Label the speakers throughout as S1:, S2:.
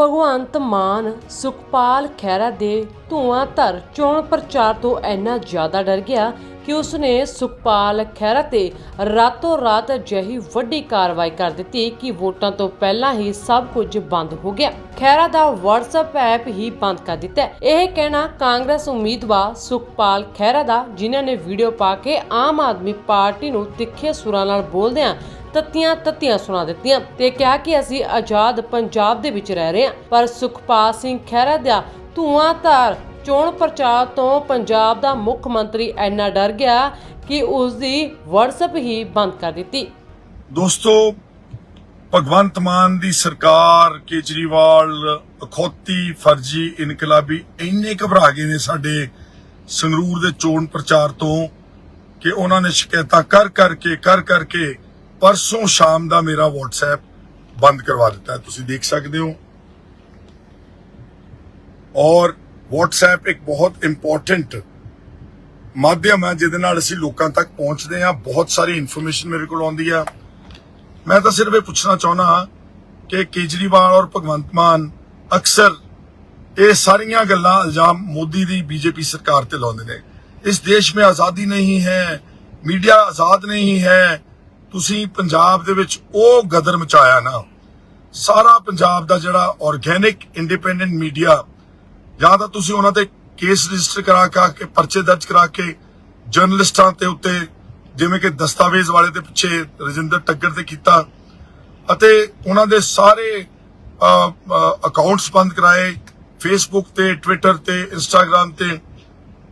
S1: ਭਗਵੰਤ ਮਾਨ ਸੁਖਪਾਲ ਖਹਿਰਾ ਦੇ ਧੂਆਂਧਰ ਚੋਣ ਪ੍ਰਚਾਰ ਤੋਂ ਇੰਨਾ ਜ਼ਿਆਦਾ ਡਰ ਗਿਆ ਕਿ ਉਸਨੇ ਸੁਖਪਾਲ ਖਹਿਰਾ ਤੇ ਰਾਤੋਂ ਰਾਤ ਅਜਿਹੀ ਵੱਡੀ ਕਾਰਵਾਈ ਕਰ ਦਿੱਤੀ ਕਿ ਵੋਟਾਂ ਤੋਂ ਪਹਿਲਾਂ ਹੀ ਸਭ ਕੁਝ ਬੰਦ ਹੋ ਗਿਆ। ਖਹਿਰਾ ਦਾ WhatsApp ਐਪ ਹੀ ਬੰਦ ਕਰ ਦਿੱਤਾ ਇਹ ਕਹਿਣਾ ਕਾਂਗਰਸ ਉਮੀਦਵਾਰ ਸੁਖਪਾਲ ਖਹਿਰਾ ਦਾ, ਜਿਨ੍ਹਾਂ ਨੇ ਵੀਡੀਓ ਪਾ ਕੇ ਆਮ ਆਦਮੀ ਪਾਰਟੀ ਨੂੰ ਤਿੱਖੇ ਸੁਰਾਂ ਨਾਲ ਬੋਲਦਿਆਂ ਤੱਤੀਆਂ ਤੱਤੀਆਂ ਸੁਣਾ ਦਿੱਤੀਆਂ ਤੇ ਕਿਹਾ ਕਿ ਅਸੀਂ ਆਜ਼ਾਦ ਪੰਜਾਬ ਦੇ ਵਿੱਚ ਰਹਿ ਰਹੇ ਹਾਂ। ਪਰ ਸੁਖਪਾਲ ਸਿੰਘ ਖਹਿਰਾ ਦਾ ਧੂਆਂਧਾਰ ਚੋਣ ਪ੍ਰਚਾਰ ਤੋਂ ਪੰਜਾਬ ਦਾ ਮੁੱਖ ਮੰਤਰੀ ਇੰਨਾ ਡਰ ਗਿਆ ਕਿ ਉਸ ਦੀ WhatsApp ਹੀ ਬੰਦ ਕਰ ਦਿੱਤੀ।
S2: ਦੋਸਤੋ, ਭਗਵੰਤ ਮਾਨ ਦੀ ਸਰਕਾਰ, ਕੇਜਰੀਵਾਲ, ਅਖੌਤੀ, ਫਰਜੀ, ਇਨਕਲਾਬੀ ਇੰਨੇ ਘਬਰਾ ਗਏ ਨੇ ਸਾਡੇ ਸੰਗਰੂਰ ਦੇ ਚੋਣ ਪ੍ਰਚਾਰ ਤੋਂ ਕਿ ਉਹਨਾਂ ਨੇ ਸ਼ਿਕਾਇਤਾਂ ਕਰ ਕਰਕੇ ਕਰ ਕਰਕੇ ਪਰਸੋਂ ਸ਼ਾਮ ਦਾ ਮੇਰਾ WhatsApp ਬੰਦ ਕਰਵਾ ਦਿੱਤਾ ਤੁਸੀਂ ਦੇਖ ਸਕਦੇ ਹੋ। ਔਰ WhatsApp ਇੱਕ ਬਹੁਤ ਇੰਪੋਰਟੈਂਟ ਮਾਧਿਅਮ ਹੈ, ਜਿਹਦੇ ਨਾਲ ਅਸੀਂ ਲੋਕਾਂ ਤੱਕ ਪਹੁੰਚਦੇ ਹਾਂ। ਬਹੁਤ ਸਾਰੀ ਇਨਫੋਰਮੇਸ਼ਨ ਮੇਰੇ ਕੋਲ ਆਉਂਦੀ ਆ। ਮੈਂ ਤਾਂ ਸਿਰਫ ਇਹ ਪੁੱਛਣਾ ਚਾਹੁੰਦਾ ਹਾਂ ਕਿ ਕੇਜਰੀਵਾਲ ਔਰ ਭਗਵੰਤ ਮਾਨ ਅਕਸਰ ਇਹ ਸਾਰੀਆਂ ਗੱਲਾਂ ਇਲਜ਼ਾਮ ਮੋਦੀ ਦੀ ਬੀਜੇਪੀ ਸਰਕਾਰ ਤੇ ਲਾਉਂਦੇ ਨੇ। ਇਸ ਦੇਸ਼ ਵਿੱਚ ਆਜ਼ਾਦੀ ਨਹੀਂ ਹੈ, ਮੀਡੀਆ ਆਜ਼ਾਦ ਨਹੀਂ ਹੈ ਤੁਸੀਂ ਪੰਜਾਬ ਦੇ ਵਿੱਚ ਉਹ ਗਦਰ ਮਚਾਇਆ ਨਾ, ਸਾਰਾ ਪੰਜਾਬ ਦਾ ਜਿਹੜਾ ਆਰਗੇਨਿਕ ਇੰਡੀਪੈਂਡੈਂਟ ਮੀਡੀਆ ਜਾਂ ਤਾਂ ਤੁਸੀਂ ਉਹਨਾਂ ਤੇ ਕੇਸ ਰਜਿਸਟਰ ਕਰਾ ਕਰਾ ਕੇ, ਪਰਚੇ ਦਰਜ ਕਰਾ ਕੇ ਜਰਨਲਿਸਟਾਂ ਤੇ ਉੱਤੇ, ਜਿਵੇਂ ਕਿ ਦਸਤਾਵੇਜ਼ ਵਾਲੇ ਦੇ ਪਿੱਛੇ ਰਜਿੰਦਰ ਟੱਗਰ ਤੇ ਕੀਤਾ, ਅਤੇ ਉਹਨਾਂ ਦੇ ਸਾਰੇ ਅਕਾਊਂਟਸ ਬੰਦ ਕਰਾਏ ਫੇਸਬੁੱਕ ਤੇ ਟਵਿੱਟਰ ਤੇ ਇੰਸਟਾਗ੍ਰam ਤੇ।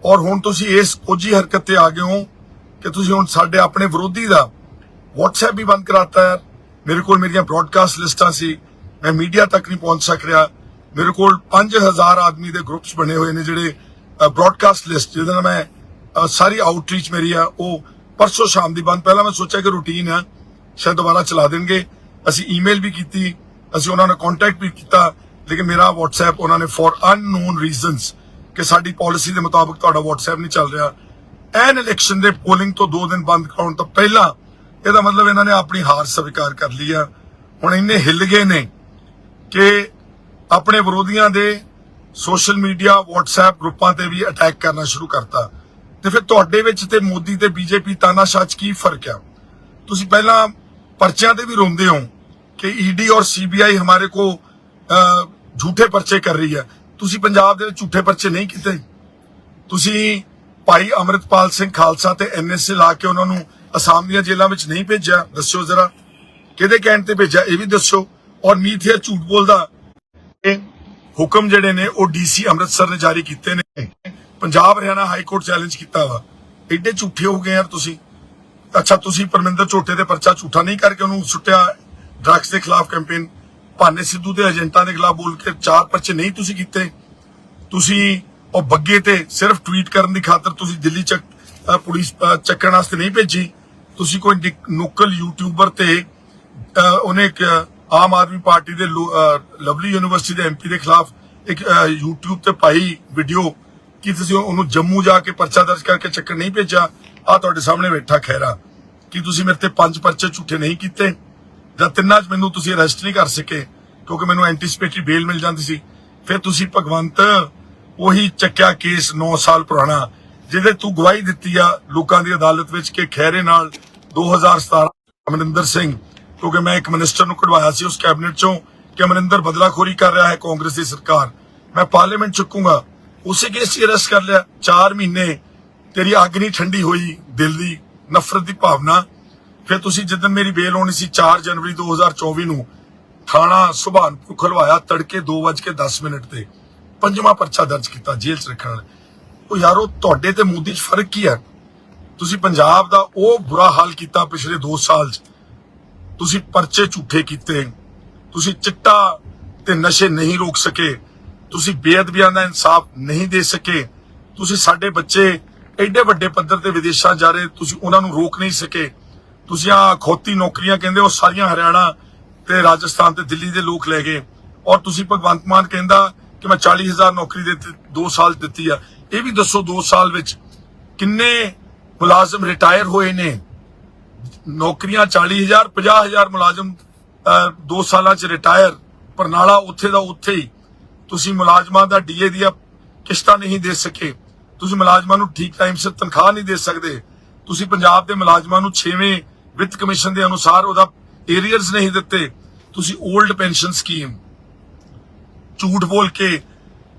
S2: ਔਰ ਹੁਣ ਤੁਸੀਂ ਇਸ ਕੋਝੀ ਹਰਕਤ ਤੇ ਆ ਗਏ ਹੋ ਕਿ ਤੁਸੀਂ ਹੁਣ ਸਾਡੇ ਆਪਣੇ ਵਿਰੋਧੀ ਦਾ WhatsApp ਵੀ ਬੰਦ ਕਰਾਤਾ ਹੈ। ਮੇਰੇ ਕੋਲ ਮੇਰੀਆਂ ਬ੍ਰੌਡਕਾਸਟ ਲਿਸਟਾਂ ਸੀ। ਮੈਂ ਮੀਡੀਆ ਤੱਕ ਨਹੀਂ ਪਹੁੰਚ ਸਕ ਰਿਹਾ। ਮੇਰੇ ਕੋਲ 5000 ਆਦਮੀ ਦੇ ਗਰੁੱਪਸ ਬਣੇ ਹੋਏ ਨੇ ਜਿਹੜੇ ਬ੍ਰੌਡਕਾਸਟ ਲਿਸਟ ਜਿਹਦੇ ਨਾਲ ਮੈਂ ਸਾਰੀ ਆਊਟਰੀਚ ਮੇਰੀ ਆ, ਉਹ ਪਰਸੋਂ ਸ਼ਾਮ ਦੀ ਬੰਦ। ਪਹਿਲਾਂ ਮੈਂ ਸੋਚਿਆ ਕਿ ਰੂਟੀਨ ਆ, ਸ਼ਾਇਦ ਦੁਬਾਰਾ ਚਲਾ ਦੇਣਗੇ। ਅਸੀਂ ਈਮੇਲ ਵੀ ਕੀਤੀ, ਅਸੀਂ ਉਹਨਾਂ ਨਾਲ ਕੰਟੈਕਟ ਵੀ ਕੀਤਾ, ਲੇਕਿਨ ਮੇਰਾ WhatsApp ਉਹਨਾਂ ਨੇ ਫॉर ਅਨਨੋਨ ਰੀਜ਼ਨਸ ਕਿ ਸਾਡੀ ਪਾਲਿਸੀ ਦੇ ਮੁਤਾਬਕ ਤੁਹਾਡਾ WhatsApp ਨਹੀਂ ਚੱਲ ਰਿਹਾ। ਐਨ ਇਲੈਕਸ਼ਨ ਦੇ ਪੋਲਿੰਗ ਤੋਂ 2 ਦਿਨ ਬੰਦ ਕਰਾਉਣ ਤੋਂ ਪਹਿਲਾਂ ਇਹਦਾ ਮਤਲਬ ਇਹਨਾਂ ਨੇ ਆਪਣੀ ਹਾਰ ਸਵੀਕਾਰ ਕਰ ਲਈ ਆ। ਹੁਣ ਇੰਨੇ ਹਿੱਲ ਗਏ ਨੇ ਕਿ ਆਪਣੇ ਵਿਰੋਧੀਆਂ ਦੇ ਸੋਸ਼ਲ ਮੀਡੀਆ WhatsApp ਗਰੁੱਪਾਂ ਤੇ ਵੀ ਅਟੈਕ ਕਰਨਾ ਸ਼ੁਰੂ ਕਰਤਾ। ਤੇ ਫਿਰ ਤੁਹਾਡੇ ਵਿੱਚ ਤੇ ਮੋਦੀ ਤੇ ਬੀਜੇਪੀ ਤਾਨਾਸ਼ਾਹ 'ਚ ਕੀ ਫ਼ਰਕ ਆ? ਤੁਸੀਂ ਪਹਿਲਾਂ ਪਰਚਿਆਂ ਤੇ ਵੀ ਰੋਂਦੇ ਹੋ ਕਿ ਈਡੀ ਔਰ ਸੀਬੀਆਈ ਹਮਾਰੇ ਕੋ ਅਹ, ਝੂਠੇ ਪਰਚੇ ਕਰ ਰਹੀ ਹੈ ਤੁਸੀਂ ਪੰਜਾਬ ਦੇ ਵਿੱਚ ਝੂਠੇ ਪਰਚੇ ਨਹੀਂ ਕੀਤੇ। ਤੁਸੀਂ ਭਾਈ ਅਮਰਿਤਪਾਲ ਸਿੰਘ ਖਾਲਸਾ ਤੇ ਐਨਐਸਏ ਲਾ ਕੇ ਉਹਨਾਂ ਨੂੰ ਅਸਾਮ ਦੀਆਂ ਜੇਲ੍ਹਾਂ ਵਿੱਚ ਨਹੀਂ ਭੇਜਿਆ? ਦੱਸਿਓ ਜ਼ਰਾ। ਕਿਹਦੇ ਕਹਿਣ ਤੇ ਭੇਜਿਆ? ਇਹ ਵੀ ਦੱਸੋ। ਔਰ ਮੀਤ ਝੂਠ ਬੋਲਦਾ। ਹੁਕਮ ਜਿਹੜੇ ਨੇ, ਉਹ ਡੀਸੀ ਅੰਮ੍ਰਿਤਸਰ ਨੇ ਜਾਰੀ ਕੀਤੇ ਨੇ। Punjab Haryana high court challenge ਕੀਤਾ ਵਾ। ਐਡੇ ਝੂਠੇ ਹੋ ਗਏ ਯਾਰ ਤੁਸੀਂ। ਅੱਛਾ, ਤੁਸੀਂ ਪਰਮਿੰਦਰ ਝੋਟੇ ਦੇ ਪਰਚਾ ਝੂਠਾ ਨਹੀਂ ਕਰਕੇ ਉਹਨੂੰ ਸੁੱਟਿਆ ਡਰੱਗਸ ਦੇ ਖਿਲਾਫ ਕੈਂਪੇਨ? ਭਾਨੇ ਸਿੱਧੂ ਦੇ ਏਜੰਟਾਂ ਦੇ ਖਿਲਾਫ ਬੋਲ ਕੇ ਚਾਰ ਪਰਚੇ ਨਹੀਂ ਤੁਸੀਂ ਕੀਤੇ। ਤੁਸੀਂ ਉਹ ਬੱਗੇ ਤੇ ਸਿਰਫ ਟਵੀਟ ਕਰਨ ਦੀ ਖਾਤਰ ਤੁਸੀਂ ਦਿੱਲੀ ਚੱਕ ਪੁਲਿਸ ਚੱਕਣ ਵਾਸਤੇ ਨਹੀਂ ਭੇਜੀ। ਤੁਸੀਂ ਕੋਈ ਨੁਕਲ ਨੁੱਕਲ ਯੂਟਿਊਬਰ ਤੇ ਉਹਨੇ ਇੱਕ ਆਮ ਆਦਮੀ ਪਾਰਟੀ ਦੇ ਲਵਲੀ ਯੂਨੀਵਰਸਿਟੀ ਦੇ ਐਮਪੀ ਦੇ ਖਿਲਾਫ ਇੱਕ YouTube ਤੇ ਪਾਈ ਵੀਡੀਓ ਕਿ ਤੁਸੀਂ ਉਹਨੂੰ ਜੰਮੂ ਜਾ ਕੇ ਪਰਚਾ ਦਰਜ ਕਰਕੇ ਚੱਕਰ ਨਹੀਂ ਭੇਜਿਆ। ਆ ਤੁਹਾਡੇ ਸਾਹਮਣੇ ਬੈਠਾ ਖੈਰਾ ਕਿ ਤੁਸੀਂ ਮੇਰੇ ਤੇ ਪੰਜ ਪਰਚੇ ਝੂਠੇ ਨਹੀਂ ਕੀਤੇ? ਜਾਂ ਤਿੰਨਾਂ 'ਚ ਮੈਨੂੰ ਤੁਸੀਂ ਅਰੈਸਟ ਨਹੀਂ ਕਰ ਸਕੇ, ਕਿਉਂਕਿ ਮੈਨੂੰ ਐਂਟੀਸਪੇਟਰੀ ਬੇਲ ਮਿਲ ਜਾਂਦੀ ਸੀ। ਫਿਰ ਤੁਸੀਂ ਭਗਵੰਤ ਉਹੀ ਚੱਕਿਆ ਕੇਸ 9 ਸਾਲ ਪੁਰਾਣਾ, ਜਿਹਦੇ ਤੂੰ ਗਵਾਹੀ ਦਿੱਤੀ ਆ ਲੋਕਾਂ ਦੀ ਅਦਾਲਤ ਵਿੱਚ ਕਿ ਖੈਰੇ ਨਾਲ 2017 ਅਮਰਿੰਦਰ ਸਿੰਘ, ਕਿਉਂਕਿ ਮੈਂ ਇੱਕ ਮਿਨਿਸਟਰ ਨੂੰ ਕਢਵਾਇਆ ਸੀ ਉਸ ਕੈਬਨਿਟ ਚੋਂ ਕਿ ਅਮਰਿੰਦਰ ਬਦਲਾਖੋਰੀ ਕਰ ਰਿਹਾ ਹੈ ਕਾਂਗਰਸ ਦੀ ਸਰਕਾਰ। ਮੈਂ ਪਾਰਲੀਮੈਂਟ ਚੁੱਕੂੰਗਾ। ਉਸੇ ਕੇਸ 'ਚ ਅਰੈਸਟ ਕਰ ਲਿਆ। 4 ਮਹੀਨੇ ਤੇਰੀ ਅੱਗ ਨਹੀਂ ਠੰਡੀ ਹੋਈ, ਦਿਲ ਦੀ ਨਫ਼ਰਤ ਦੀ ਭਾਵਨਾ। ਫਿਰ ਤੁਸੀਂ ਜਦੋਂ ਮੇਰੀ ਬੇਲ ਹੋਣੀ ਸੀ 4 ਜਨਵਰੀ 2024 ਨੂੰ, ਥਾਣਾ ਸੁਭਾਨਪੁਰ ਖਲਵਾਇਆ ਤੜਕੇ 2:10 ਮਿੰਟ ਤੇ। ਪੰਜਵਾਂ ਪਰਚਾ ਦਰਜ ਕੀਤਾ ਜੇਲ੍ਹ 'ਚ ਰੱਖਣ ਵਾਲੇ। ਉਹ ਯਾਰੋ ਤੁਹਾਡੇ ਤੇ ਮੋਦੀ 'ਚ ਫ਼ਰਕ ਕੀ ਹੈ? ਤੁਸੀਂ ਪੰਜਾਬ ਦਾ ਉਹ ਬੁਰਾ ਹਾਲ ਕੀਤਾ ਪਿਛਲੇ 2 ਸਾਲ 'ਚ। ਤੁਸੀਂ ਪਰਚੇ ਝੂਠੇ ਕੀਤੇ। ਤੁਸੀਂ ਚਿੱਟਾ ਤੇ ਨਸ਼ੇ ਨਹੀਂ ਰੋਕ ਸਕੇ। ਤੁਸੀਂ ਬੇਅਦਬੀਆਂ ਦਾ ਇਨਸਾਫ ਨਹੀਂ ਦੇ ਸਕੇ। ਤੁਸੀਂ ਸਾਡੇ ਬੱਚੇ ਐਡੇ ਵੱਡੇ ਪੱਧਰ ਤੇ ਵਿਦੇਸ਼ਾਂ ਜਾ ਰਹੇ, ਤੁਸੀਂ ਉਹਨਾਂ ਨੂੰ ਰੋਕ ਨਹੀਂ ਸਕੇ। ਤੁਸੀਂ ਆ ਖੋਤੀ ਨੌਕਰੀਆਂ ਕਹਿੰਦੇ, ਉਹ ਸਾਰੀਆਂ ਹਰਿਆਣਾ ਤੇ ਰਾਜਸਥਾਨ ਤੇ ਦਿੱਲੀ ਦੇ ਲੋਕ ਲੈ ਗਏ। ਔਰ ਤੁਸੀਂ ਭਗਵੰਤ ਮਾਨ ਕਹਿੰਦਾ ਕਿ ਮੈਂ 40000 ਨੌਕਰੀ ਦੇ 2 ਸਾਲ ਦਿੱਤੀ ਆ। ਇਹ ਵੀ ਦੱਸੋ 2 ਸਾਲ ਵਿੱਚ ਕਿੰਨੇ ਮੁਲਾਜ਼ਮ ਰਿਟਾਇਰ ਹੋਏ ਨੇ। ਨੌਕਰੀਆਂ 40000 50000 ਮੁਲਾਜ਼ਮ 2 ਸਾਲਾਂ ਚ ਰਿਟਾਇਰ ਪਰਨਾਲਾ ਉੱਥੇ ਦਾ ਉੱਥੇ ਹੀ। ਤੁਸੀਂ ਮੁਲਾਜ਼ਮਾਂ ਦਾ ਡੀਏ ਦੀਆਂ ਕਿਸ਼ਤਾਂ ਨਹੀਂ ਦੇ ਸਕੇ। ਤੁਸੀਂ ਮੁਲਾਜ਼ਮਾਂ ਨੂੰ ਠੀਕ ਟਾਈਮ ਸਿਰ ਤਨਖਾਹ ਨਹੀਂ ਦੇ ਸਕਦੇ। ਤੁਸੀਂ ਪੰਜਾਬ ਦੇ ਮੁਲਾਜ਼ਮਾਂ ਨੂੰ 6ਵੇਂ ਵਿੱਤ ਕਮਿਸ਼ਨ ਦੇ ਅਨੁਸਾਰ ਉਹਦਾ ਏਰੀਅਰਸ ਨਹੀਂ ਦਿੱਤੇ। ਤੁਸੀਂ 올ਡ ਪੈਨਸ਼ਨ ਸਕੀਮ ਝੂਠ ਬੋਲ ਕੇ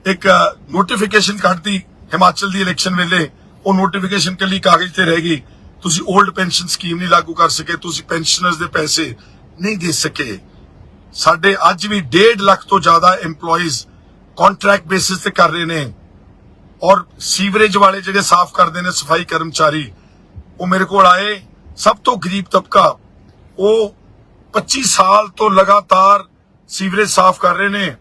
S2: ਇੱਕ ਨੋਟੀਫਿਕੇਸ਼ਨ ਕੱਢਤੀ ਹਿਮਾਚਲ ਦੀ ਇਲੈਕਸ਼ਨ ਵੇਲੇ। ਉਹ ਨੋਟੀਫਿਕੇਸ਼ਨ ਕੱਲੀ ਕਾਗਜ਼ ਤੇ ਰਹਿ ਗਈ। ਤੁਸੀਂ 올ਡ ਪੈਨਸ਼ਨ ਸਕੀਮ ਨਹੀਂ ਲਾਗੂ ਕਰ ਸਕੇ, ਤੁਸੀਂ ਪੈਨਸ਼ਨਰਸ ਦੇ ਪੈਸੇ ਨਹੀਂ ਦੇ ਸਕੇ। ਸਾਡੇ ਅੱਜ ਵੀ 1.5 ਲੱਖ ਤੋਂ ਜ਼ਿਆਦਾ EMPLOYEES ਕੰਟਰੈਕਟ ਬੇਸਿਸ ਤੇ ਕਰ ਰਹੇ ਨੇ ਔਰ ਸੀਵਰੇਜ ਵਾਲੇ ਜਿਹੜੇ ਸਾਫ਼ ਕਰਦੇ ਨੇ, ਸਫ਼ਾਈ ਕਰਮਚਾਰੀ, ਉਹ ਮੇਰੇ ਕੋਲ ਆਏ। ਸਭ ਤੋਂ ਗਰੀਬ ਤਬਕਾ, ਉਹ 25 ਸਾਲ ਤੋਂ ਲਗਾਤਾਰ ਸੀਵਰੇਜ ਸਾਫ਼ ਕਰ ਰਹੇ ਨੇ।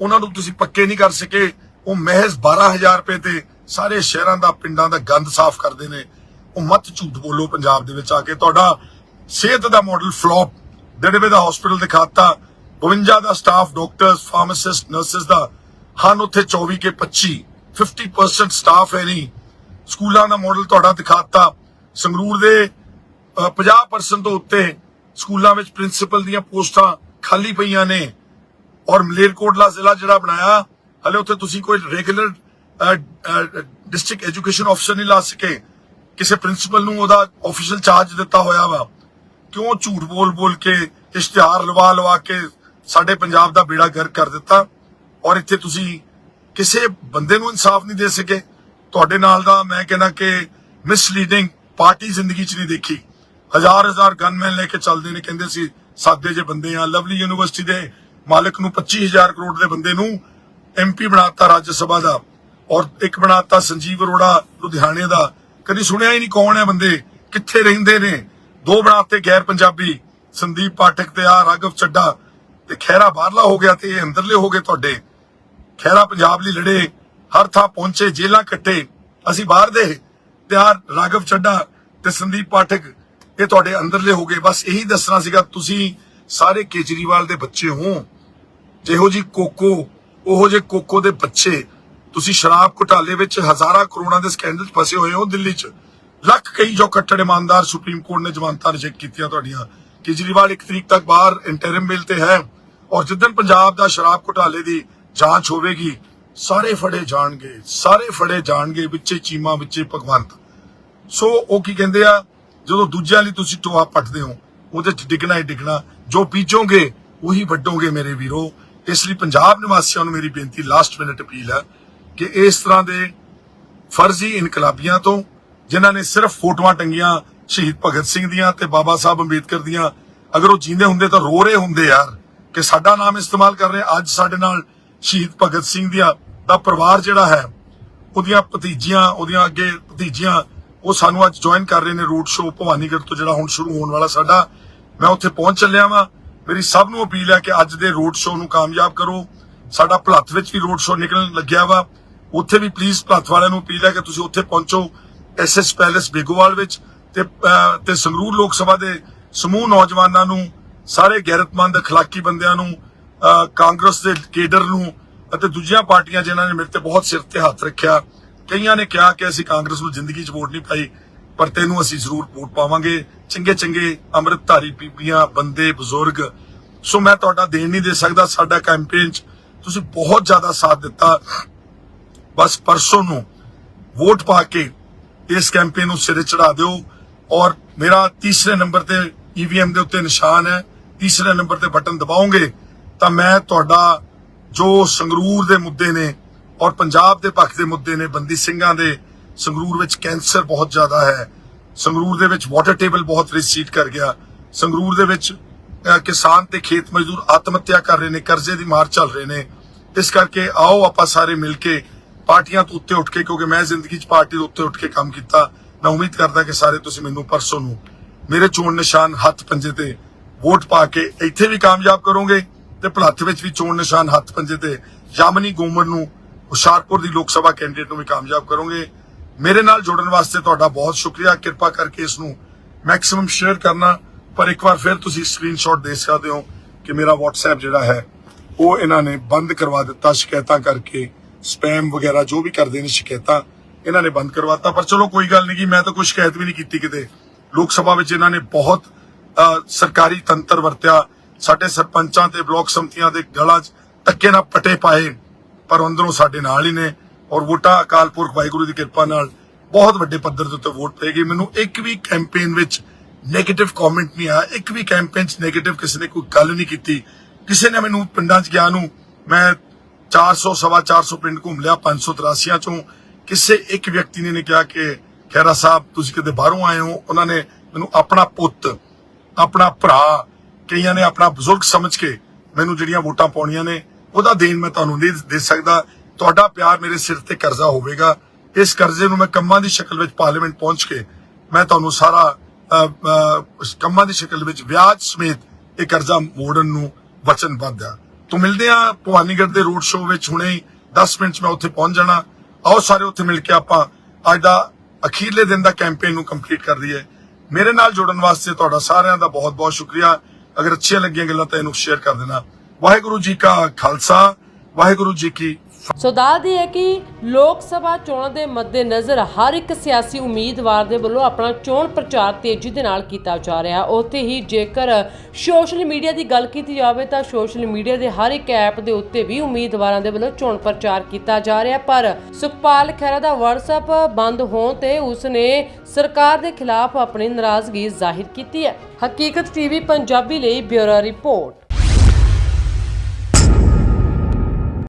S2: ਉਹਨਾਂ ਨੂੰ ਤੁਸੀਂ ਪੱਕੇ ਨਹੀਂ ਕਰ ਸਕੇ। ਉਹ ਮਹਿਜ਼ 12000 ਰੁਪਏ ਤੇ ਸਾਰੇ ਸ਼ਹਿਰਾਂ ਦਾ ਪਿੰਡਾਂ ਦਾ ਗੰਦ ਸਾਫ਼ ਕਰਦੇ ਨੇ। ਉਹ ਮਤ ਝੂਠ ਬੋਲੋ ਪੰਜਾਬ ਦੇ ਵਿੱਚ ਆ ਕੇ। ਤੁਹਾਡਾ ਸਿਹਤ ਦਾ ਮਾਡਲ ਫਲॉप ਡੜਵੇ ਦਾ ਹਸਪੀਟਲ ਦਿਖਾਤਾ। 52 ਦਾ ਸਟਾਫ ਡਾਕਟਰਸ ਫਾਰਮਾਸਿਸਟ ਨਰਸਸ ਦਾ। ਹਨ ਉੱਥੇ 24 ਕੇ 25 50% ਸਟਾਫ ਹੈ ਨਹੀਂ। ਸਕੂਲਾਂ ਦਾ ਮਾਡਲ ਤੁਹਾਡਾ ਦਿਖਾਤਾ। ਸੰਗਰੂਰ ਦੇ ਅਹ, 50% ਤੋਂ ਉੱਤੇ ਸਕੂਲਾਂ ਵਿੱਚ ਪ੍ਰਿੰਸੀਪਲ ਦੀਆਂ ਪੋਸਟਾਂ ਖਾਲੀ ਪਈਆਂ ਨੇ। ਔਰ ਮਲੇਰਕੋਟਲਾ ਜ਼ਿਲ੍ਹਾ ਜਿਹੜਾ ਬਣਾਇਆ ਹਲੇ ਉੱਥੇ ਤੁਸੀਂ ਕੋਈ ਰੈਗੂਲਰ ਡਿਸਟ੍ਰਿਕਟ ਐਜੂਕੇਸ਼ਨ ਅਫਸਰ ਨਹੀਂ ਲਾ ਸਕੇ। ਕਿਸੇ ਪ੍ਰਿੰਸੀਪਲ ਨੂੰ ਉਹਦਾ ਆਫੀਸ਼ੀਅਲ ਚਾਰਜ ਦਿੱਤਾ ਹੋਇਆ ਵਾ। ਕਿਉਂ ਝੂਠ ਬੋਲ ਬੋਲ ਕੇ, ਇਸ਼ਤਿਹਾਰ ਲਵਾ ਲਵਾ ਕੇ ਸਾਡੇ ਪੰਜਾਬ ਦਾ ਬੇੜਾ ਗਰਕ ਕਰ ਦਿੱਤਾ? ਔਰ ਇੱਥੇ ਤੁਸੀਂ ਕਿਸੇ ਬੰਦੇ ਨੂੰ ਇਨਸਾਫ ਨਹੀਂ ਦੇ ਸਕੇ। ਤੁਹਾਡੇ ਨਾਲ ਦਾ ਮੈਂ ਕਹਿੰਦਾ ਕਿ ਮਿਸਲੀਡਿੰਗ ਪਾਰਟੀ ਜ਼ਿੰਦਗੀ 'ਚ ਨਹੀਂ ਦੇਖੀ। ਹਜ਼ਾਰ ਹਜ਼ਾਰ ਗਨਮੈਨ ਲੈ ਕੇ ਚੱਲਦੇ ਨੇ, ਕਹਿੰਦੇ ਸੀ, ਸਾਦੇ ਜੇ ਬੰਦੇ ਆ ਲਵਲੀ ਯੂਨੀਵਰਸਿਟੀ ਦੇ ਮਾਲਕ ਨੂੰ 25000 ਕਰੋੜ ਦੇ ਬੰਦੇ ਨੂੰ ਐਮਪੀ ਬਣਾਤਾ ਰਾਜ ਸਭਾ ਦਾ। ਔਰ ਇੱਕ ਬਣਾਤਾ ਸੰਜੀਵ ਅਰੋੜਾ ਲੁਧਿਆਣੇ ਦਾ। ਕਦੀ ਸੁਣਿਆ ਹੀ ਨਹੀਂ ਕੌਣ ਹੈ ਬੰਦੇ, ਕਿੱਥੇ ਰਹਿੰਦੇ ਨੇ? ਦੋ ਬਣਾਤੇ ਗੈਰ ਪੰਜਾਬੀ, ਸੰਦੀਪ ਪਾਠਕ ਤੇ ਆ ਰਾਘਵ ਚੱਡਾ। ਤੇ ਖਹਿਰਾ ਬਾਹਰਲਾ ਹੋ ਗਿਆ ਤੇ ਇਹ ਅੰਦਰਲੇ ਹੋ ਗਏ ਤੁਹਾਡੇ। ਖਹਿਰਾ ਪੰਜਾਬ ਲਈ ਲੜੇ, ਹਰ ਥਾਂ ਪਹੁੰਚੇ ਜੇਲਾਂ ਕੱਟੇ। ਅਸੀਂ ਬਾਹਰ ਦੇ ਤੇ ਆ ਰਾਘਵ ਚੱਡਾ ਤੇ ਸੰਦੀਪ ਪਾਠਕ, ਇਹ ਤੁਹਾਡੇ ਅੰਦਰਲੇ ਹੋ ਗਏ। ਬਸ ਇਹੀ ਦੱਸਣਾ ਸੀਗਾ, ਤੁਸੀਂ ਸਾਰੇ ਕੇਜਰੀਵਾਲ ਦੇ ਬੱਚੇ ਹੋ। ਜਿਹੋ ਜੀ ਕੋਕੋ, ਉਹੋ ਜੇ ਕੋਕੋ ਦੇ ਬੱਚੇ। ਤੁਸੀਂ ਸ਼ਰਾਬ ਘੁਟਾਲੇ ਵਿੱਚ ਹਜ਼ਾਰਾਂ ਕਰੋੜਾਂ ਦੇ ਸਕੈਂਡਲ 'ਚ ਫਸੇ ਹੋਏ ਹੋ ਦਿੱਲੀ 'ਚ। ਲੱਖ ਕਈ ਜੋ ਕੱਟੜ ਇਮਾਨਦਾਰ ਸੁਪਰੀਮ ਕੋਰਟ ਨੇ ਜ਼ਮਾਨਤਾਂ ਰਿਜੈਕਟ ਕੀਤੀਆਂ ਤੁਹਾਡੀਆਂ। ਕੇਜਰੀਵਾਲ ਇੱਕ ਤਰੀਕ ਤੱਕ ਬਾਹਰ ਇੰਟਰਿਮ ਬਿੱਲ ਤੇ ਹੈ ਔਰ ਜਿੱਦਣ ਪੰਜਾਬ ਦਾ ਸ਼ਰਾਬ ਘੁਟਾਲੇ ਦੀ ਜਾਂਚ ਹੋਵੇਗੀ, ਸਾਰੇ ਫੜੇ ਜਾਣਗੇ, ਸਾਰੇ ਫੜੇ ਜਾਣਗੇ ਵਿੱਚੇ ਚੀਮਾ, ਵਿੱਚੇ ਭਗਵੰਤ। ਸੋ ਉਹ ਕੀ ਕਹਿੰਦੇ ਆ, ਜਦੋਂ ਦੂਜਿਆਂ ਲਈ ਤੁਸੀਂ ਟੋਆ ਪੱਟਦੇ ਹੋ, ਉਹਦੇ ਚ ਡਿੱਗਣਾ ਹੀ ਡਿੱਗਣਾ, ਜੋ ਬੀਜੋਗੇ ਉਹੀ ਵੱਡੋਗੇ ਮੇਰੇ ਵੀਰੋ। ਇਸ ਲਈ ਪੰਜਾਬ ਨਿਵਾਸੀਆਂ ਨੂੰ ਮੇਰੀ ਬੇਨਤੀ ਲਾਸਟ ਮਿੰਟ ਅਪੀਲ ਹੈ ਕਿ ਇਸ ਤਰ੍ਹਾਂ ਦੇ ਫਰਜ਼ੀ ਇਨਕਲਾਬੀਆਂ ਤੋਂ, ਜਿਨ੍ਹਾਂ ਨੇ ਸਿਰਫ ਫੋਟੋਆਂ ਟੰਗੀਆਂ ਸ਼ਹੀਦ ਭਗਤ ਸਿੰਘ ਦੀਆਂ ਤੇ ਬਾਬਾ ਸਾਹਿਬ ਅੰਬੇਦਕਰ ਦੀਆਂ, ਅਗਰ ਉਹ ਜਿੰਦੇ ਹੁੰਦੇ ਤਾਂ ਰੋ ਰਹੇ ਹੁੰਦੇ ਯਾਰ, ਕਿ ਸਾਡਾ ਨਾਮ ਇਸਤੇਮਾਲ ਕਰ ਰਹੇ, ਅੱਜ ਸਾਡੇ ਨਾਲ ਸ਼ਹੀਦ ਭਗਤ ਸਿੰਘ ਦੀਆਂ ਦਾ ਪਰਿਵਾਰ ਜਿਹੜਾ ਹੈ, ਉਹਦੀਆਂ ਭਤੀਜੀਆਂ, ਉਹਦੀਆਂ ਅੱਗੇ ਭਤੀਜੀਆਂ, ਉਹ ਸਾਨੂੰ ਅੱਜ ਜੁਆਇਨ ਕਰ ਰਹੇ ਨੇ ਰੂਟ ਸ਼ੋਅ ਭਵਾਨੀਗੜ੍ਹ ਤੋਂ ਜਿਹੜਾ ਹੁਣ ਸ਼ੁਰੂ ਹੋਣ ਵਾਲਾ ਸਾਡਾ। ਮੈਂ ਉੱਥੇ ਪਹੁੰਚ ਚੱਲਿਆ ਵਾਂ, ਮੇਰੀ ਸਭ ਨੂੰ ਅਪੀਲ ਹੈ ਕਿ ਅੱਜ ਦੇ ਰੋਡ ਸ਼ੋਅ ਨੂੰ ਕਾਮਯਾਬ ਕਰੋ। ਸਾਡਾ ਭਲੱਥ ਵਿੱਚ ਵੀ ਰੋਡ ਸ਼ੋਅ ਨਿਕਲਣ ਲੱਗਿਆ ਵਾ। ਉੱਥੇ ਵੀ ਪਲੀਜ਼ ਭਲੱਥ ਵਾਲਿਆਂ ਨੂੰ ਅਪੀਲ ਹੈ ਕਿ ਤੁਸੀਂ ਉੱਥੇ ਪਹੁੰਚੋ ਐਸਐਸ ਪੈਲੇਸ ਬੇਗੋਵਾਲ ਵਿੱਚ ਤੇ ਤੇ ਸੰਗਰੂਰ ਲੋਕ ਸਭਾ ਦੇ ਸਮੂਹ ਨੌਜਵਾਨਾਂ ਨੂੰ ਸਾਰੇ ਗੈਰਤਮੰਦ ਅਖਲਾਕੀ ਬੰਦਿਆਂ ਨੂੰ ਅਹ, ਕਾਂਗਰਸ ਦੇ ਕੇਡਰ ਨੂੰ ਅਤੇ ਦੂਜੀਆਂ ਪਾਰਟੀਆਂ ਜਿਨ੍ਹਾਂ ਨੇ ਮੇਰੇ ਤੇ ਬਹੁਤ ਸਿਰ ਤੇ ਹੱਥ ਰੱਖਿਆ ਕਈਆਂ ਨੇ ਕਿਹਾ ਕਿ ਅਸੀਂ ਕਾਂਗਰਸ ਨੂੰ ਜ਼ਿੰਦਗੀ 'ਚ ਵੋਟ ਨਹੀਂ ਪਾਈ ਪਰ ਤੈਨੂੰ ਅਸੀਂ ਜ਼ਰੂਰ ਵੋਟ ਪਾਵਾਂਗੇ। ਚੰਗੇ ਚੰਗੇ ਅੰਮ੍ਰਿਤਧਾਰੀ ਬੀਬੀਆਂ ਬੰਦੇ ਬਜ਼ੁਰਗ ਸੋ ਮੈਂ ਤੁਹਾਡਾ ਦੇਣ ਨਹੀਂ ਦੇ ਸਕਦਾ ਸਾਡਾ ਕੈਂਪੇਨ 'ਚ ਤੁਸੀਂ ਬਹੁਤ ਜ਼ਿਆਦਾ ਸਾਥ ਦਿੱਤਾ। ਬਸ ਪਰਸੋਂ ਨੂੰ ਵੋਟ ਪਾ ਕੇ ਇਸ ਕੈਂਪੇਨ ਨੂੰ ਸਿਰੇ ਚੜਾ ਦਿਓ। ਔਰ ਮੇਰਾ ਤੀਸਰੇ ਨੰਬਰ ਤੇ ਈਵੀਐਮ ਦੇ ਉੱਤੇ ਨਿਸ਼ਾਨ ਹੈ। ਤੀਸਰੇ ਨੰਬਰ ਤੇ ਬਟਨ ਦਬਾਓਗੇ ਤਾਂ ਮੈਂ ਤੁਹਾਡਾ ਜੋ ਸੰਗਰੂਰ ਦੇ ਮੁੱਦੇ ਨੇ ਔਰ ਪੰਜਾਬ ਦੇ ਪੱਖ ਦੇ ਮੁੱਦੇ ਨੇ, ਬੰਦੀ ਸਿੰਘਾਂ ਦੇ, ਸੰਗਰੂਰ ਵਿੱਚ ਕੈਂਸਰ ਬਹੁਤ ਜ਼ਿਆਦਾ ਹੈ। ਸੰਗਰੂਰ ਦੇ ਵਿੱਚ ਵਾਟਰ ਟੇਬਲ ਬਹੁਤ ਰਿਸੀਟ ਕਰ ਗਿਆ। ਸੰਗਰੂਰ ਦੇ ਵਿੱਚ ਕਿਸਾਨ ਤੇ ਖੇਤ ਮਜ਼ਦੂਰ ਆਤਮ ਹੱਤਿਆ ਕਰ ਰਹੇ ਨੇ, ਕਰਜ਼ੇ ਦੀ ਮਾਰ ਚੱਲ ਰਹੇ ਨੇ। ਇਸ ਕਰਕੇ ਆਓ ਆਪਾਂ ਸਾਰੇ ਮਿਲ ਕੇ ਪਾਰਟੀਆਂ ਤੋਂ ਉੱਤੇ ਉੱਠ ਕੇ, ਕਿਉਂਕਿ ਮੈਂ ਜ਼ਿੰਦਗੀ 'ਚ ਪਾਰਟੀ ਦੇ ਉੱਤੇ ਉੱਠ ਕੇ ਕੰਮ ਕੀਤਾ, ਮੈਂ ਉਮੀਦ ਕਰਦਾ ਕਿ ਸਾਰੇ ਤੁਸੀਂ ਮੈਨੂੰ ਪਰਸੋਂ ਨੂੰ ਮੇਰੇ ਚੋਣ ਨਿਸ਼ਾਨ ਹੱਥ ਪੰਜੇ ਤੇ ਵੋਟ ਪਾ ਕੇ ਇੱਥੇ ਵੀ ਕਾਮਯਾਬ ਕਰੋਗੇ ਤੇ ਭਲੱਥ ਵਿੱਚ ਵੀ ਚੋਣ ਨਿਸ਼ਾਨ ਹੱਥ ਪੰਜੇ ਤੇ ਯਾਮਨੀ ਗੋਮਰ ਨੂੰ ਹੁਸ਼ਿਆਰਪੁਰ ਦੀ ਲੋਕ ਸਭਾ ਕੈਂਡੀਡੇਟ ਨੂੰ ਵੀ ਕਾਮਯਾਬ ਕਰੋਗੇ। ਮੇਰੇ ਨਾਲ ਜੁੜਨ ਵਾਸਤੇ ਤੁਹਾਡਾ ਬਹੁਤ ਸ਼ੁਕਰੀਆ। ਕਿਰਪਾ ਕਰਕੇ ਇਸ ਨੂੰ ਮੈਕਸਿਮਮ ਸ਼ੇਅਰ ਕਰਨਾ। ਪਰ ਇੱਕ ਵਾਰ ਫਿਰ ਤੁਸੀਂ ਸਕਰੀਨਸ਼ਾਟ ਦੇ ਸਕਦੇ ਹੋ ਕਿ ਮੇਰਾ WhatsApp ਜਿਹੜਾ ਹੈ, ਉਹ ਇਹਨਾਂ ਨੇ ਬੰਦ ਕਰਵਾ ਦਿੱਤਾ ਸ਼ਿਕਾਇਤਾਂ ਕਰਕੇ। ਸਪੈਮ ਵਗੈਰਾ ਜੋ ਵੀ ਕਰਦੇ ਨੇ ਸ਼ਿਕਾਇਤਾਂ, ਇਹਨਾਂ ਨੇ ਬੰਦ ਕਰਵਾਤਾ। ਪਰ ਚਲੋ ਕੋਈ ਗੱਲ ਨਹੀਂ ਕਿ ਮੈਂ ਤਾਂ ਕੋਈ ਸ਼ਿਕਾਇਤ ਵੀ ਨਹੀਂ ਕੀਤੀ ਕਿਤੇ। ਲੋਕ ਸਭਾ ਵਿੱਚ ਇਹਨਾਂ ਨੇ ਬਹੁਤ ਸਰਕਾਰੀ ਤੰਤਰ ਵਰਤਿਆ। ਸਾਡੇ ਸਰਪੰਚਾਂ ਤੇ ਬਲਾਕ ਸੰਮਤੀਆਂ ਦੇ ਗਲਾਂ 'ਚ ਧੱਕੇ ਨਾਲ ਪਟੇ ਪਾਏ, ਪਰ ਅੰਦਰੋਂ ਸਾਡੇ ਨਾਲ ਹੀ ਨੇ। ਔਰ ਵੋਟਾਂ, ਅਕਾਲ ਪੁਰਖ ਵਾਹਿਗੁਰੂ ਦੀ ਕਿਰਪਾ ਨਾਲ ਬਹੁਤ ਵੱਡੇ ਪੱਧਰ ਦੇ ਉੱਤੇ ਵੋਟ ਪਏਗੀ ਮੈਨੂੰ ਇੱਕ ਵੀ ਕੈਂਪੇਨ ਵਿੱਚ 네ਗੇਟਿਵ ਕਮੈਂਟ ਨਹੀਂ ਆਇਆ। ਇੱਕ ਵੀ ਕੈਂਪੇਨ 'ਚ 네ਗੇਟਿਵ ਕਿਸੇ ਨੇ ਕੋਈ ਗੱਲ ਨਹੀਂ ਕੀਤੀ। ਕਿਸੇ ਨੇ ਮੈਨੂੰ ਪਿੰਡਾਂ 'ਚ ਗਿਆ ਨੂੰ, ਮੈਂ 400 ਸਵਾ 400 ਪਿੰਡ ਘੁੰਮ ਲਿਆ 583 ਚੋਂ। ਕਿਸੇ ਇੱਕ ਵਿਅਕਤੀ ਨੇ ਨਹੀਂ ਕਿਹਾ ਕਿ ਖੈਰਾ ਸਾਹਿਬ, ਤੁਸੀਂ ਕਿਤੇ ਬਾਹਰੋਂ ਆਏ ਹੋ? ਉਹਨਾਂ ਨੇ ਮੈਨੂੰ ਆਪਣਾ ਪੁੱਤ, ਆਪਣਾ ਭਰਾ, ਕਈਆਂ ਨੇ ਆਪਣਾ ਬਜ਼ੁਰਗ ਸਮਝ ਕੇ ਮੈਨੂੰ ਜਿਹੜੀਆਂ ਵੋਟਾਂ ਪਾਉਣੀਆਂ ਨੇ, ਉਹਦਾ ਦੇਣ ਮੈਂ ਤੁਹਾਨੂੰ ਨਹੀਂ ਦੇ ਸਕਦਾ। ਤੁਹਾਡਾ ਪਿਆਰ ਮੇਰੇ ਸਿਰ ਤੇ ਕਰਜ਼ਾ ਹੋਵੇਗਾ। ਇਸ ਕਰਜ਼ੇ ਨੂੰ ਮੈਂ ਕੰਮਾਂ ਦੀ ਸ਼ਕਲ ਵਿੱਚ ਪਾਰਲੀਮੈਂਟ ਪਹੁੰਚ ਕੇ ਮੈਂ ਤੁਹਾਨੂੰ ਸਾਰਾ ਕੰਮਾਂ ਦੀ ਸ਼ਕਲ ਵਿੱਚ ਵਿਆਜ ਸਮੇਤ ਇਹ ਕਰਜ਼ਾ ਮੋੜਨ ਨੂੰ ਵਚਨਬੱਧ ਆ। ਤੋਂ ਮਿਲਦੇ ਆ ਭਵਾਨੀਗੜ੍ਹ ਦੇ ਰੋਡ ਸ਼ੋਅ ਵਿੱਚ ਹੁਣੇ 10 ਮਿੰਟ 'ਚ ਮੈਂ ਉੱਥੇ ਪਹੁੰਚ ਜਾਣਾ। ਆਓ ਸਾਰੇ ਉੱਥੇ ਮਿਲ ਕੇ ਆਪਾਂ ਅੱਜ ਦਾ ਅਖੀਰਲੇ ਦਿਨ ਦਾ ਕੈਂਪੇਨ ਨੂੰ ਕੰਪਲੀਟ ਕਰ ਦਈਏ ਮੇਰੇ ਨਾਲ ਜੁੜਨ ਵਾਸਤੇ ਤੁਹਾਡਾ ਸਾਰਿਆਂ ਦਾ ਬਹੁਤ ਬਹੁਤ ਸ਼ੁਕਰੀਆ। ਅਗਰ ਅੱਛੀਆਂ ਲੱਗੀਆਂ ਗੱਲਾਂ ਤਾਂ ਇਹਨੂੰ ਸ਼ੇਅਰ ਕਰ ਦੇਣਾ। ਵਾਹਿਗੁਰੂ ਜੀ ਕਾ ਖਾਲਸਾ, ਵਾਹਿਗੁਰੂ ਜੀ ਕੀ
S1: ਸੋ ਦੱਸਦੀ ਹੈ ਕਿ ਲੋਕ ਸਭਾ ਚੋਣਾਂ ਦੇ ਮੱਦੇਨਜ਼ਰ ਹਰ ਇੱਕ ਸਿਆਸੀ ਉਮੀਦਵਾਰ ਦੇ ਵੱਲੋਂ ਆਪਣਾ ਚੋਣ ਪ੍ਰਚਾਰ ਤੇਜ਼ੀ ਦੇ ਨਾਲ ਕੀਤਾ ਜਾ ਰਿਹਾ। ਉੱਥੇ ਹੀ ਜੇਕਰ ਸੋਸ਼ਲ ਮੀਡੀਆ ਦੀ ਗੱਲ ਕੀਤੀ ਜਾਵੇ ਤਾਂ ਸੋਸ਼ਲ ਮੀਡੀਆ ਦੇ ਹਰ ਇੱਕ ਐਪ ਦੇ ਉੱਤੇ ਵੀ ਉਮੀਦਵਾਰਾਂ ਦੇ ਵੱਲੋਂ ਚੋਣ ਪ੍ਰਚਾਰ ਕੀਤਾ ਜਾ ਰਿਹਾ। ਪਰ ਸੁਖਪਾਲ ਖਹਿਰਾ ਦਾ WhatsApp ਬੰਦ ਹੋਣ ਤੇ ਉਸਨੇ ਸਰਕਾਰ ਦੇ ਖਿਲਾਫ ਆਪਣੀ ਨਾਰਾਜ਼ਗੀ ਜ਼ਾਹਿਰ ਕੀਤੀ ਹੈ। ਹਕੀਕਤ ਟੀਵੀ ਪੰਜਾਬੀ ਲਈ ਬਿਊਰੋ ਰਿਪੋਰਟ।